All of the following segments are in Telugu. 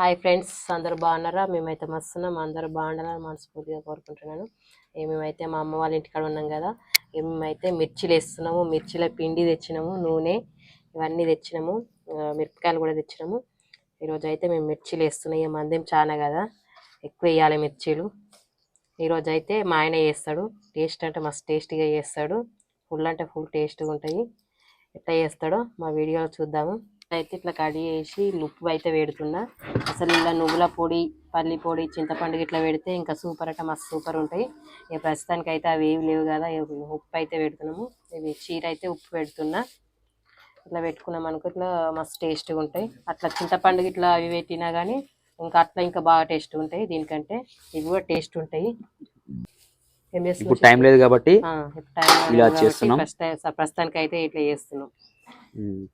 హాయ్ ఫ్రెండ్స్ అందరూ బాగున్నారా? మేమైతే మస్తున్నాం. అందరూ బాగుండాలని మనస్ఫూర్తిగా కోరుకుంటున్నాను. మేమైతే మా అమ్మ వాళ్ళ ఇంటికాడ ఉన్నాం కదా మేమైతే మిర్చిలు వేస్తున్నాము మిర్చిల పిండి తెచ్చినాము నూనె ఇవన్నీ తెచ్చినాము మిరపకాయలు కూడా తెచ్చినాము. ఈరోజు అయితే మేము మిర్చిలు వేస్తున్నాం మందేం చాలా కదా ఎక్కువ వేయాలి మిర్చీలు. ఈరోజు అయితే మా ఆయన చేస్తాడు. టేస్ట్ అంటే మస్తు టేస్టీగా చేస్తాడు. ఫుల్ అంటే ఫుల్ టేస్ట్గా ఉంటాయి. ఎట్లా చేస్తాడో మా వీడియోలో చూద్దాము. అయితే ఇట్లా కడి చేసి ఉప్పు అయితే పెడుతున్నా అసలు ఇలా నువ్వుల పొడి పల్లి పొడి చింతపండు ఇట్లా పెడితే ఇంకా సూపర్ అంటే మస్తు సూపర్ ఉంటాయి. ఇక ప్రస్తుతానికి అయితే అవి ఏవి లేవు కదా ఉప్పు అయితే పెడుతున్నాము. ఇవి చీర అయితే ఉప్పు పెడుతున్నా. ఇట్లా పెట్టుకున్నాం అనుకో ఇట్లా మస్తు టేస్ట్గా ఉంటాయి. అట్లా చింతపండు ఇట్లా అవి పెట్టినా కానీ ఇంకా అట్లా ఇంకా బాగా టేస్ట్ ఉంటాయి దీనికంటే. ఇవి కూడా టేస్ట్ ఉంటాయి. ఇప్పుడు టైం లేదు కాబట్టి ఇలా చేస్తున్నాం. ప్రస్తుతానికి అయితే ఇట్లా చేస్తున్నాం.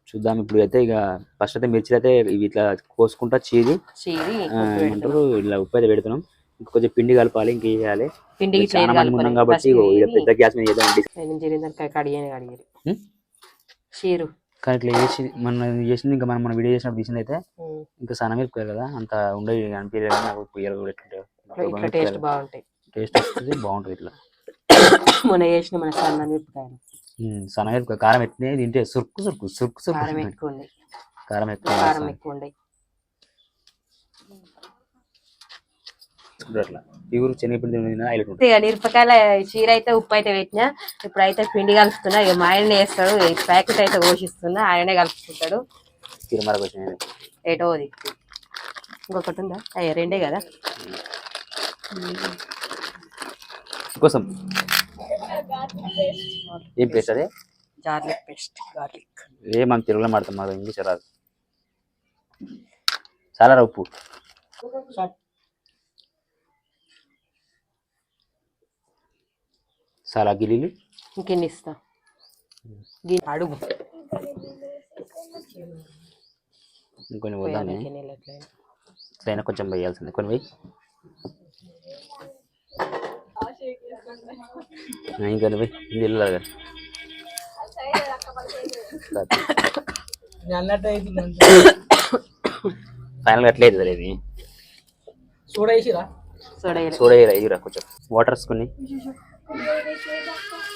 చూద్దాం ఇప్పుడు అయితే ఇక ఫస్ట్ అయితే మిర్చిలు అయితే ఇవి ఇట్లా కోసుకుంటా చీరి చీరి ఆ, ఉప్పు ఇలా అయితే పెడుతున్నాం. ఇంకా కొంచెం పిండి కలపాలి ఇంక చేయాలి? ఇట్లా చాలా మంది ఉన్నాం. కాబట్టి పెద్ద గ్యాస్ మీద చేద్దాం కానీ ఇట్లా చేసి మన చేసింది ఇంకా మనం మన వీడియో చేసినప్పుడు తీసింది అయితే. ఇంకా సన్న మిరపకాయ కదా అంత ఉండేది అనిపించలేదు నాకు పొయ్యలు కూడా ఇట్లా ఇట్లా టేస్ట్ బాగుంటాయి. టేస్ట్ వస్తుంది బాగుంటుంది ఇట్లా. మొన్న చేసిన మన సన్న మిరపకాయలు మిరపకాయ కారం ఎట్టినే తింటే సురుకు సురుకు సురుకు సురుకు కారం. ఎక్కువ ఉంది కారం ఎక్కువ కారం వేస్తాం. ఎక్కువ ఉండే. చూడు అట్లా. ప్యూర్ శనగపిండి తిన్నా హైలైట్ ఉంటుంది. ఇక మిరపకాయల చీర అయితే ఉప్పు అయితే పెట్టినా. ఇప్పుడు అయితే పిండి కలుపుతున్నా. ఇక మా ఆయనే వేస్తాడు ఈ ప్యాకెట్ అయితే పోషిస్తున్నా. ఆయనే కలుపుకుంటాడు. తిరుమలకు ఏటో ఇంకొకటి ఉందా? అయ్యా రెండే కదా. కోసం ఏం పేస్ట్ అదే? Garlic paste garlic. ఏ మనం తెలుగులో మాడతాం మాకు ఇంగ్లీష్ రాదు. చాలా రా ఉప్పు చాలా గిలీలు. ఇంకెన్ని ఇస్తా? అడుగు. ఇంకొన్ని ఎట్లయినా. ఇట్లయినా కొంచెం వేయాల్సింది. కొన్ని పోయి పోయి నీళ్ళు ఫైనల్గా ఎట్లా అవుతుంది ఇది. చూడయ్యరా ఇరా కొంచెం. వాటర్ వేసుకుని.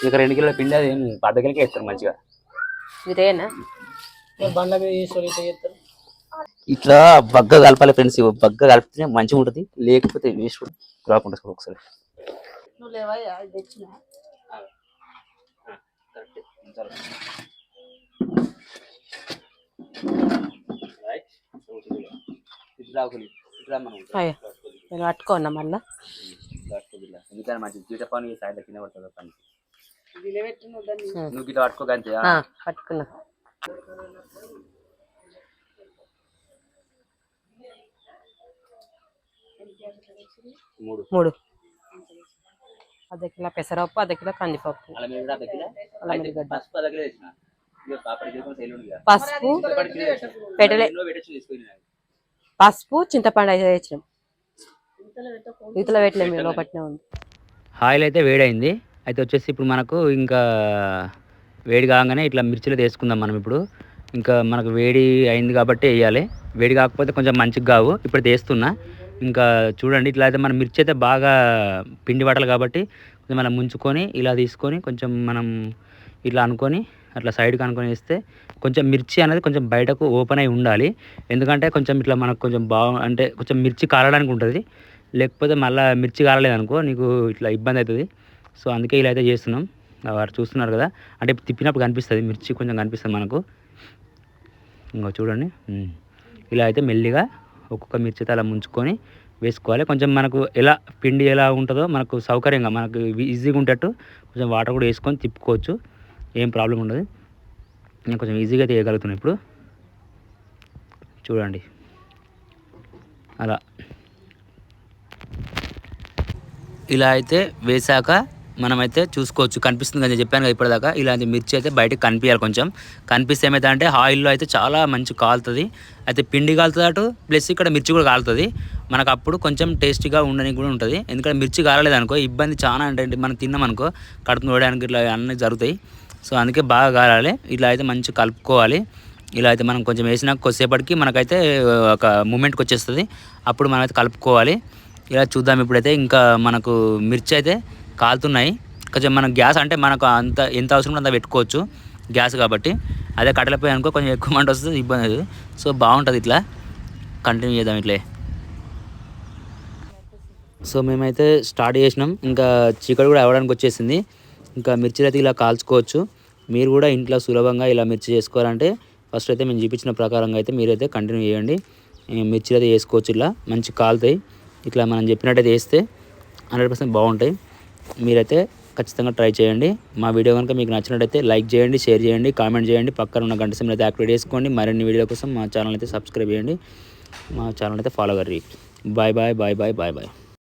ఇక రెండు కిలోల పిండి అది అర్ధ కిలోకే వేస్తారు మంచిగా. ఇదేనా? ఇట్లా బగ్గ కలపాలి ఫ్రెండ్స్ బగ్గ కలిపితే మంచిగా ఉంటుంది. లేకపోతే వేస్ట్ క్రాప్ ఉంటుంది ఒకసారి అయ్యా నేను పట్టుకోన్నా మళ్ళా ఎందుకని మంచి జీట పని సాయంత్రం కింద పడుతుంది పని ఉమ్. నువ్వు గిట్ల పట్టుకోగంతే ఆ, పట్టుకున్నా మూడు మూడు అర్ధ కిలో పెసరపప్పు అర్ధ కిలో కందిపప్పు. పసుపు. పసుపు. పెట్టలే. చింతపండు అయితే తెచ్చినాం ఇతలో పెట్టలేము మేము లోపట్నే ఉంది. ఆయిల్ అయితే వేడైంది. అయితే వచ్చేసి ఇప్పుడు మనకు ఇంకా వేడి కాగానే ఇట్లా మిర్చిలో వేసుకుందాం మనం ఇప్పుడు. ఇంకా మనకు వేడి అయింది కాబట్టి వేయాలి. వేడి కాకపోతే కొంచెం మంచిగా కావు. ఇప్పుడు వేస్తున్నా. ఇంకా చూడండి ఇట్లా అయితే మన మిర్చి అయితే బాగా పిండి పట్టాలి కాబట్టి కొంచెం మనం ముంచుకొని ఇలా తీసుకొని కొంచెం మనం ఇట్లా అనుకొని అట్లా సైడ్కి అనుకొని వేస్తే కొంచెం మిర్చి అనేది కొంచెం బయటకు ఓపెన్ అయి ఉండాలి. ఎందుకంటే కొంచెం ఇట్లా మనకు కొంచెం బాగు అంటే కొంచెం మిర్చి కాలడానికి ఉంటుంది. లేకపోతే మళ్ళీ మిర్చి కాలలేదనుకో నీకు ఇట్లా ఇబ్బంది అవుతుంది. సో అందుకే ఇలా అయితే చేస్తున్నాం. వారు చూస్తున్నారు కదా అంటే తిప్పినప్పుడు కనిపిస్తుంది మిర్చి కొంచెం కనిపిస్తుంది మనకు. ఇంకా చూడండి. ఇలా అయితే మెల్లిగా ఒక్కొక్క మిర్చి తల అలా ముంచుకొని వేసుకోవాలి. కొంచెం మనకు ఎలా పిండి ఎలా ఉంటుందో మనకు సౌకర్యంగా మనకు ఈజీగా ఉండేటట్టు కొంచెం వాటర్ కూడా వేసుకొని తిప్పుకోవచ్చు. ఏం ప్రాబ్లం ఉండదు. నేను కొంచెం ఈజీగా అయితే వేయగలుగుతున్నాను ఇప్పుడు. చూడండి. అలా. ఇలా అయితే వేసాక మనమైతే చూసుకోవచ్చు. కనిపిస్తుంది కదా చెప్పాను కదా ఇప్పటిదాకా. ఇలాంటి మిర్చి అయితే బయటకు కనిపించాలి కొంచెం. కనిపిస్తే ఏమైతే అంటే ఆయిల్లో అయితే చాలా మంచి కాలుతుంది. అయితే పిండి కాలుతుంది అటు ప్లస్ ఇక్కడ మిర్చి కూడా కాలుతుంది. మనకు అప్పుడు కొంచెం టేస్టీగా ఉండడానికి కూడా ఉంటుంది. ఎందుకంటే మిర్చి కాలలేదు అనుకో ఇబ్బంది చాలా అంటే మనం తిన్నాం అనుకో కడుపు నోడడానికి ఇట్లా అన్నీ జరుగుతాయి. సో అందుకే బాగా కాలాలి. ఇట్లా అయితే మంచి కలుపుకోవాలి. ఇలా అయితే మనం కొంచెం వేసినా కొద్దిసేపటికి మనకైతే ఒక మూమెంట్కి వచ్చేస్తుంది. అప్పుడు మనమైతే కలుపుకోవాలి. ఇలా చూద్దాం ఇప్పుడైతే. ఇంకా మనకు మిర్చి అయితే కాలుతున్నాయి. కొంచెం మనం గ్యాస్ అంటే మనకు అంత ఎంత అవసరం అంత పెట్టుకోవచ్చు గ్యాస్ కాబట్టి. అదే కట్టెలపోయి అనుకో కొంచెం ఎక్కువ మంట వస్తుంది ఇబ్బంది లేదు. సో బాగుంటుంది ఇట్లా. కంటిన్యూ చేద్దాం ఇట్లే. సో మేమైతే స్టార్ట్ చేసినాం. ఇంకా చీకటి కూడా అవ్వడానికి వచ్చేసింది. ఇంకా మిర్చి అయితే ఇలా కాల్చుకోవచ్చు. మీరు కూడా ఇంట్లో సులభంగా ఇలా మిర్చి చేసుకోవాలంటే ఫస్ట్ అయితే మేము చూపించిన ప్రకారంగా అయితే మీరైతే కంటిన్యూ చేయండి. మిర్చి మిర్చిలు అయితే వేసుకోవచ్చు ఇలా. మంచి కాలుతాయి. ఇట్లా మనం చెప్పినట్టయితే వేస్తే హండ్రెడ్ పర్సెంట్ బాగుంటాయి. మీరైతే ఖచ్చితంగా ట్రై చేయండి. మా వీడియో కనుక మీకు నచ్చినట్టయితే లైక్ చేయండి షేర్ చేయండి కామెంట్ చేయండి. పక్కన ఉన్న గంట సమయం అయితే యాక్టివేట్ చేసుకోండి. మరిన్ని వీడియో కోసం మా ఛానల్ అయితే సబ్స్క్రైబ్ చేయండి. మా ఛానల్ అయితే follow curry. Bye bye bye bye bye bye.